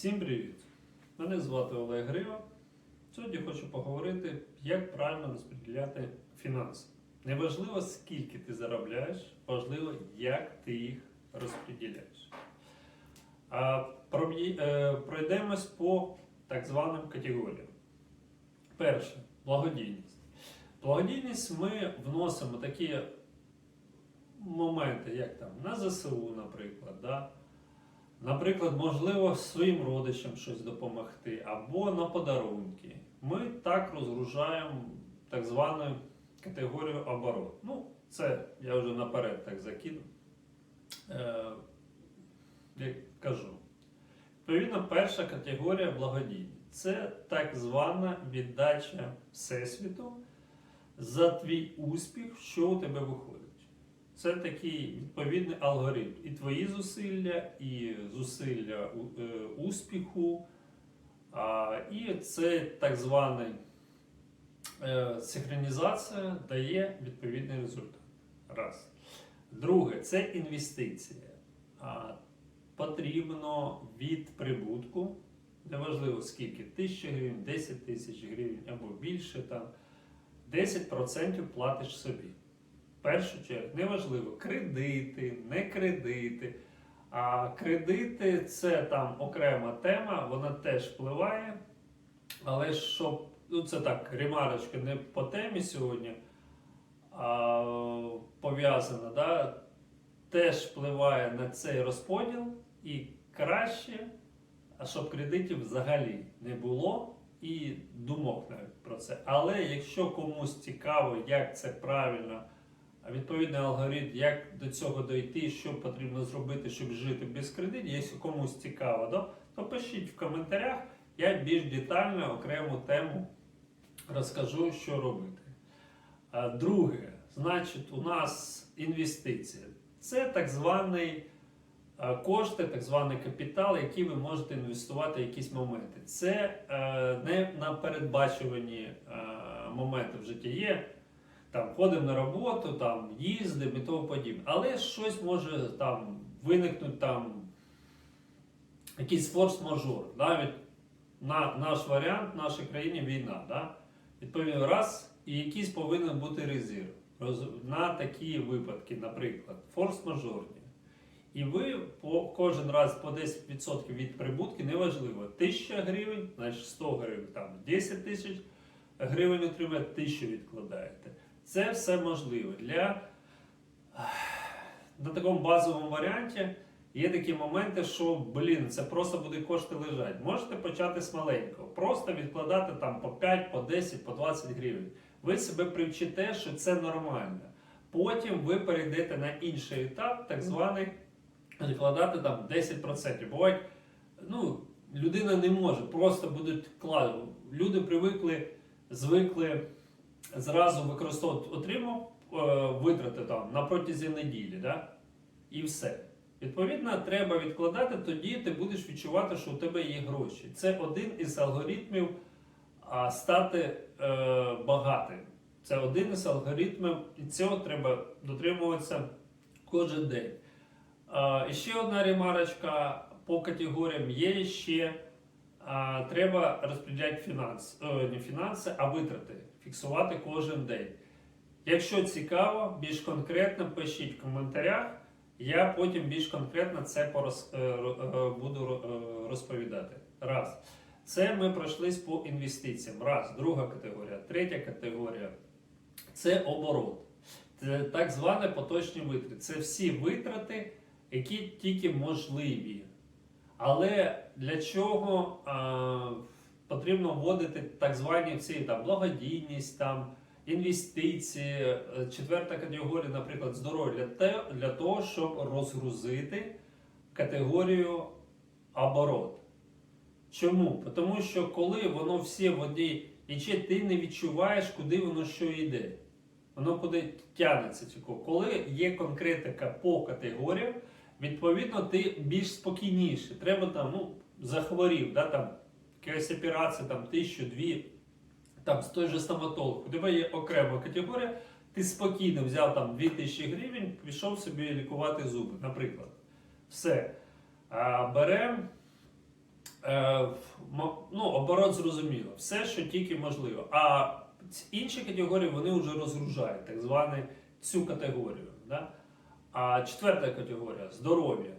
Всім привіт! Мене звати Олег Грива. Сьогодні хочу поговорити, як правильно розподіляти фінанси. Неважливо, скільки ти заробляєш, важливо, як ти їх розподіляєш. Е, Пройдемось по так званим категоріям. Перше благодійність. Благодійність ми вносимо такі моменти, як там на ЗСУ, наприклад. Да? Наприклад, можливо, своїм родичам щось допомогти або на подарунки. Ми так розгружаємо так звану категорію оборот. Ну, це я вже наперед так закину. Е, кажу. Відповідно, перша категорія благодійні. Це так звана віддача Всесвіту за твій успіх, що у тебе виходить. Це такий відповідний алгоритм. І твої зусилля, і зусилля е, успіху, і це так звана е, синхронізація дає відповідний результат. Раз. Друге, це інвестиція. Потрібно від прибутку, неважливо скільки, тисяча гривень, 10 тисяч гривень або більше, там, 10% платиш собі. Першу чергу, неважливо, кредити, не кредити. А кредити це там окрема тема, вона теж впливає. Але щоб, ну це так, ремарочка не по темі сьогодні, а пов'язана, да, теж впливає на цей розподіл і краще, а щоб кредитів взагалі не було і думок навіть про це. Але якщо комусь цікаво, як це правильно, відповідний алгоритм, як до цього дойти, що потрібно зробити, щоб жити без кредитів, якщо комусь цікаво, да, то пишіть в коментарях, я більш детально окрему тему розкажу, що робити. Друге, значить, у нас інвестиція. Це так званий кошти, так званий капітал, який ви можете інвестувати в якісь моменти. Це е, не на передбачувані е, моменти в житті є. Там ходимо на роботу, там їздимо і тому подібне. Але щось може там виникнути там якийсь форс-мажор. Навіть на наш варіант в нашій країні війна. Да? Відповідно, раз і якийсь повинен бути резерв на такі випадки, наприклад, форс-мажорні. І ви по кожен раз по 10% від прибутки, неважливо, 1000 гривень, значить 100 гривень, там 10 тисяч гривень отримаєте, 1000 відкладаєте. Це все можливо. Для на такому базовому варіанті є такі моменти, що блін, це просто буде кошти лежать. Можете почати з маленького, просто відкладати там по 5, по 10, по 20 гривень. Ви себе привчите, що це нормально. Потім ви перейдете на інший етап, так званий відкладати там 10%. Бувають, ну, людина не може, просто будуть кладати. Люди привикли, звикли зразу використовувати, отримав е, витрати там на протязі неділі, да? і все. Відповідно, треба відкладати, тоді ти будеш відчувати, що у тебе є гроші. Це один із алгоритмів стати е, багатим. Це один із алгоритмів, і цього треба дотримуватися кожен день. І ще одна ремарочка по категоріям є ще. А, треба розподіляти фінанс, е, не фінанси, а витрати, фіксувати кожен день. Якщо цікаво, більш конкретно пишіть в коментарях. Я потім більш конкретно це пораз, е, е, буду е, розповідати. Раз. Це ми пройшлись по інвестиціям. Раз. Друга категорія. Третя категорія це оборот. Це так зване поточні витрати. Це всі витрати, які тільки можливі. Але для чого а, потрібно вводити так звані ці там благодійність, там інвестиції, е, четверта категорія, наприклад, здоров'я для, того, щоб розгрузити категорію оборот. Чому? Тому що коли воно всі в одній яче, ти не відчуваєш, куди воно що йде. Воно куди тягнеться. Коли є конкретика по категоріям, відповідно, ти більш спокійніше. Треба там, ну, захворів, да, там, якась операція, там, тисячу, дві, там, з той же стоматолог. У тебе є окрема категорія, ти спокійно взяв там 2000 гривень, пішов собі лікувати зуби, наприклад. Все. Беремо Е, ну, оборот зрозуміло, все, що тільки можливо. А інші категорії вони вже розгружають, так звану цю категорію. Да? А четверта категорія здоров'я.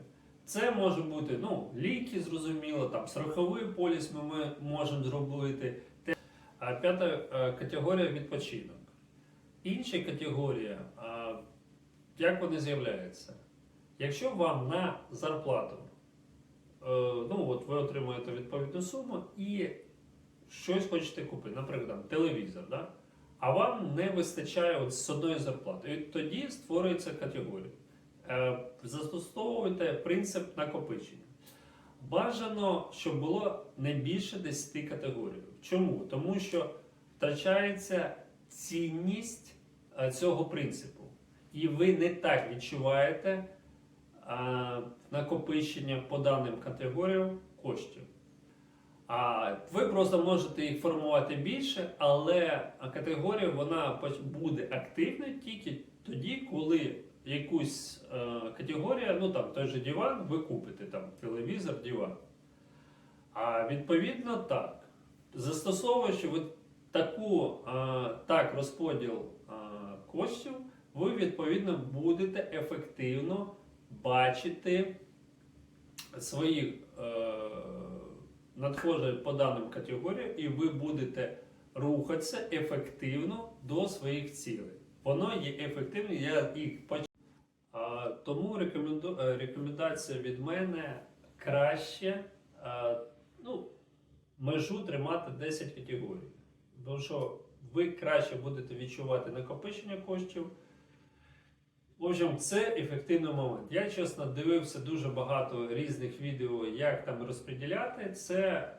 Це може бути ну, ліки, зрозуміло, там страховий поліс ми, ми можемо зробити. А п'ята е, категорія відпочинок. Інша категорія, а, як вони з'являються? Якщо вам на зарплату Е, ну от ви отримуєте відповідну суму і щось хочете купити, наприклад, телевізор, да? а вам не вистачає от з одної зарплати. І тоді створюється категорія. Е, Застосовуйте принцип накопичення. Бажано, щоб було не більше 10 категорій. Чому? Тому що втрачається цінність е, цього принципу. І ви не так відчуваєте а, накопичення по даним категоріям коштів. А ви просто можете їх формувати більше, але категорія вона буде активна тільки тоді, коли якусь е, категорію, ну там той же диван, ви купите там телевізор, диван. А відповідно так, застосовуючи от таку е, так розподіл е, коштів, ви відповідно будете ефективно бачити свої е, надходження по даним категоріям, і ви будете рухатися ефективно до своїх цілей. Воно є ефективним, я їх поч... А, тому рекоменду... е, рекомендація від мене краще е, ну, межу тримати 10 категорій. Тому що ви краще будете відчувати накопичення коштів. В общем, це ефективний момент. Я чесно дивився дуже багато різних відео, як там розподіляти. Це,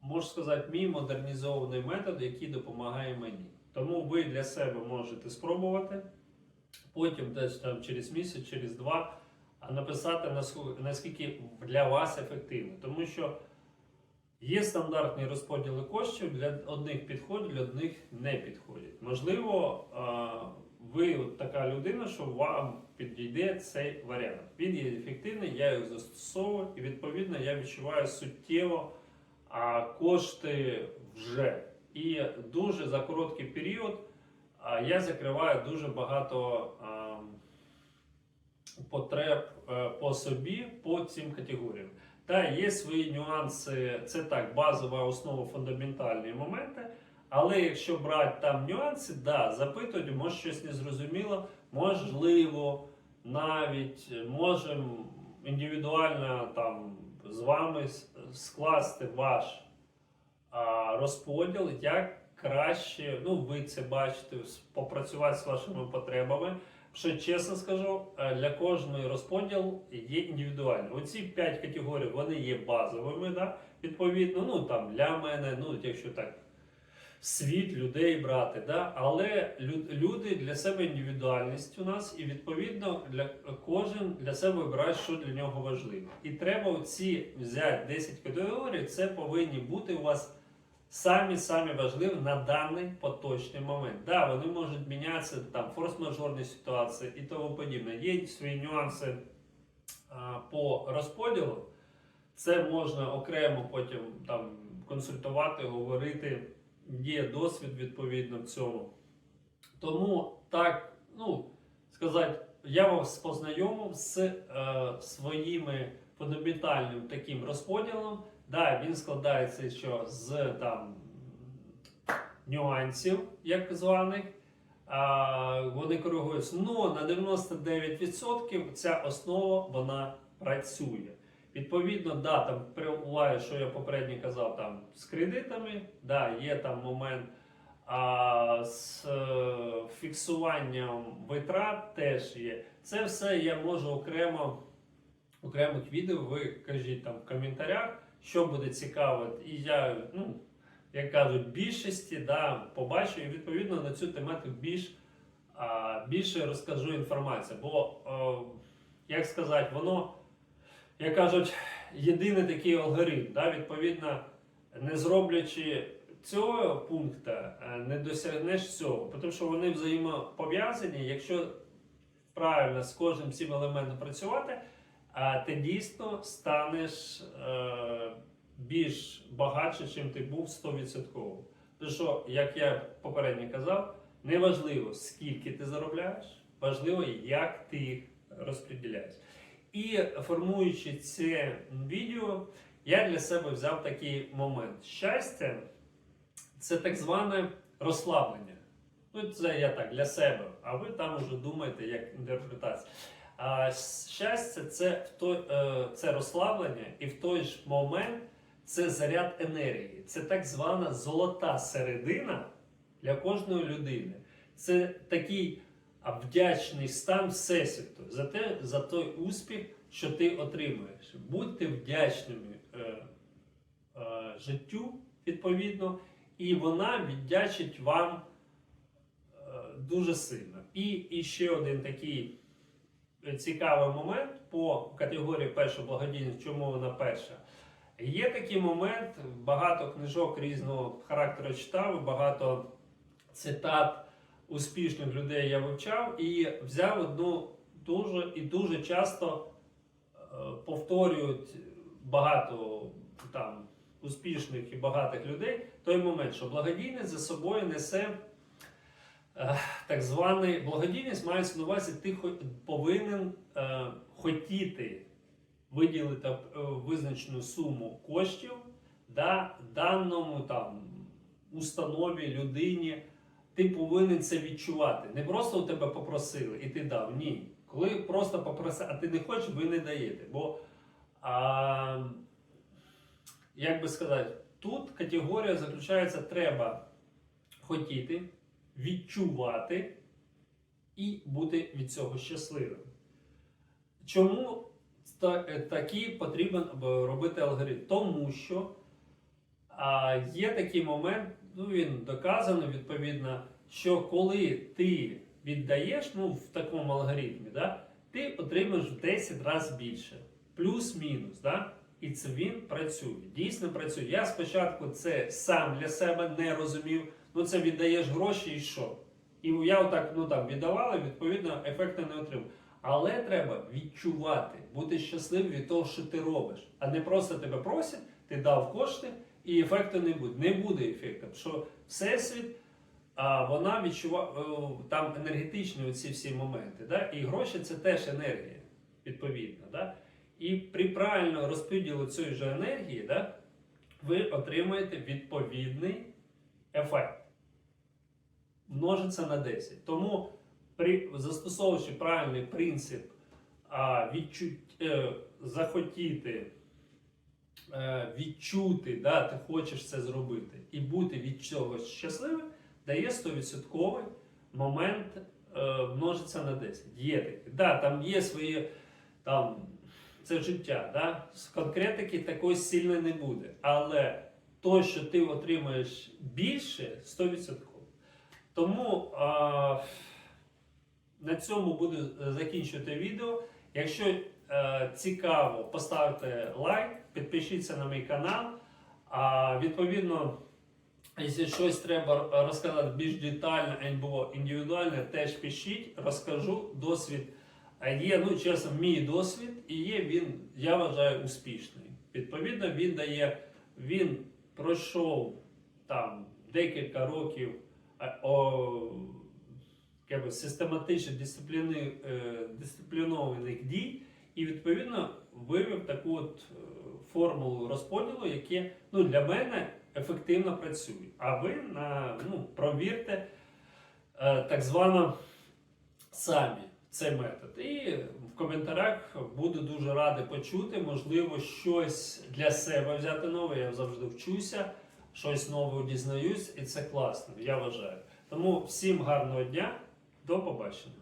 можна сказати, мій модернізований метод, який допомагає мені. Тому ви для себе можете спробувати, потім десь там через місяць, через два написати наскільки для вас ефективно. Тому що Є стандартні розподіли коштів для одних підходять, для одних не підходять. Можливо, ви от така людина, що вам підійде цей варіант. Він є ефективний, я його застосовую, і відповідно я відчуваю суттєво кошти вже. І дуже за короткий період я закриваю дуже багато потреб е, по собі по цим категоріям. Та є свої нюанси, це так, базова основа, фундаментальні моменти. Але якщо брати там нюанси, да, запитувати, може щось незрозуміло, можливо, навіть можемо індивідуально там з вами скласти ваш а, розподіл, як краще, ну ви це бачите, попрацювати з вашими потребами. Що чесно скажу, е, для кожної розподіл є індивідуальний. Оці 5 категорій вони є базовими, да? відповідно, ну там для мене, ну якщо так світ людей брати, да? але люди для себе індивідуальність у нас, і відповідно для кожен для себе вибирає, що для нього важливо. І треба ці взяти 10 категорій, це повинні бути у вас самі самі важливі на даний поточний момент. Да, вони можуть мінятися там форс-мажорні ситуації і тому подібне. Є свої нюанси а, по розподілу. Це можна окремо потім там консультувати, говорити. Є досвід відповідно в цьому. Тому так, ну сказати, я вас познайомив з е, своїми фундаментальним таким розподілом. Да, він складається що з там нюансів, як званих. А, вони коригуються. Ну, на 99% ця основа вона працює. Відповідно, да, там буває, що я попередньо казав, там з кредитами, да, є там момент. А з е, фіксуванням витрат теж є. Це все я можу окремо окремих відео. Ви кажіть там в коментарях, що буде цікаво. І я, ну, як кажуть, більшості да, побачу і відповідно на цю тематику більш, а, більше розкажу інформацію. Бо, е, як сказати, воно, як кажуть, єдиний такий алгоритм. Да, відповідно, не зроблячи цього пункту, е, не досягнеш цього. Тому що вони взаємопов'язані. Якщо правильно з кожним цим елементом працювати, а ти дійсно станеш е, більш багатше, чим ти був 100%. Тому що, як я попередньо казав, не важливо, скільки ти заробляєш, важливо, як ти їх розподіляєш. І формуючи це відео, я для себе взяв такий момент. Щастя це так зване розслаблення. Ну, це я так для себе, а ви там уже думаєте, як інтерпретація. А щастя це, в той, е, це розслаблення, і в той ж момент це заряд енергії. Це так звана золота середина для кожної людини. Це такий вдячний стан Всесвіту за, те, за той успіх, що ти отримуєш. Будьте вдячними е, е, життю, відповідно, і вона віддячить вам е, дуже сильно. І, і ще один такий цікавий момент по категорії перша благодійність, чому вона перша. Є такий момент, багато книжок різного характеру читав, багато цитат успішних людей я вивчав і взяв одну дуже і дуже часто е, повторюють багато там успішних і багатих людей той момент, що благодійність за собою несе е, так званий благодійність мається на увазі, ти повинен е, хотіти виділити е, визначену суму коштів да, даному там установі, людині. Ти повинен це відчувати. Не просто у тебе попросили і ти дав. Ні. Коли просто попросили, а ти не хочеш, ви не даєте. Бо, а, як би сказати, тут категорія заключається, треба хотіти, відчувати і бути від цього щасливим. Чому е, такий потрібен е, робити алгоритм? Тому що а, є такий момент, ну він доказано відповідно, що коли ти віддаєш ну, в такому алгоритмі, да, ти отримаєш в 10 разів більше, плюс-мінус. Да? І це він працює. Дійсно працює. Я спочатку це сам для себе не розумів. Ну це віддаєш гроші і що? І я отак ну, там, віддавала, відповідно, ефекту не отримав. Але треба відчувати, бути щасливим від того, що ти робиш. А не просто тебе просять, ти дав кошти і ефекту не буде. Не буде ефекту. Що Всесвіт, а, вона відчуває там енергетичні оці всі моменти. Да? І гроші це теж енергія, відповідно. Да? І при правильному розподілу цієї ж енергії, да, ви отримаєте відповідний ефект. Множиться на 10. Тому при, застосовуючи правильний принцип а, відчуть, е, захотіти, е, відчути, да, ти хочеш це зробити, і бути від цього щасливим, дає 100% момент е, множиться на 10. Є таке. Да, там є свої там, це життя. Да? Конкретики такої сильної не буде. Але то, що ти отримаєш більше, 100%. Тому а, на цьому буду закінчувати відео. Якщо е, цікаво, поставте лайк, підпишіться на мій канал. А відповідно, якщо щось треба розказати більш детально або індивідуально, теж пишіть, розкажу досвід. Є, ну чесно, мій досвід, і є він, я вважаю, успішний. Відповідно, він дає, він пройшов там декілька років е, о, якби, систематично дисципліни, е, дисциплінованих дій, і відповідно вивів таку от е, формулу розподілу, яке ну, для мене ефективно працює. А ви на, ну, провірте е, так звано самі цей метод. І в коментарях буду дуже радий почути, можливо, щось для себе взяти нове. Я завжди вчуся, щось нове дізнаюсь, і це класно, я вважаю. Тому всім гарного дня, до побачення.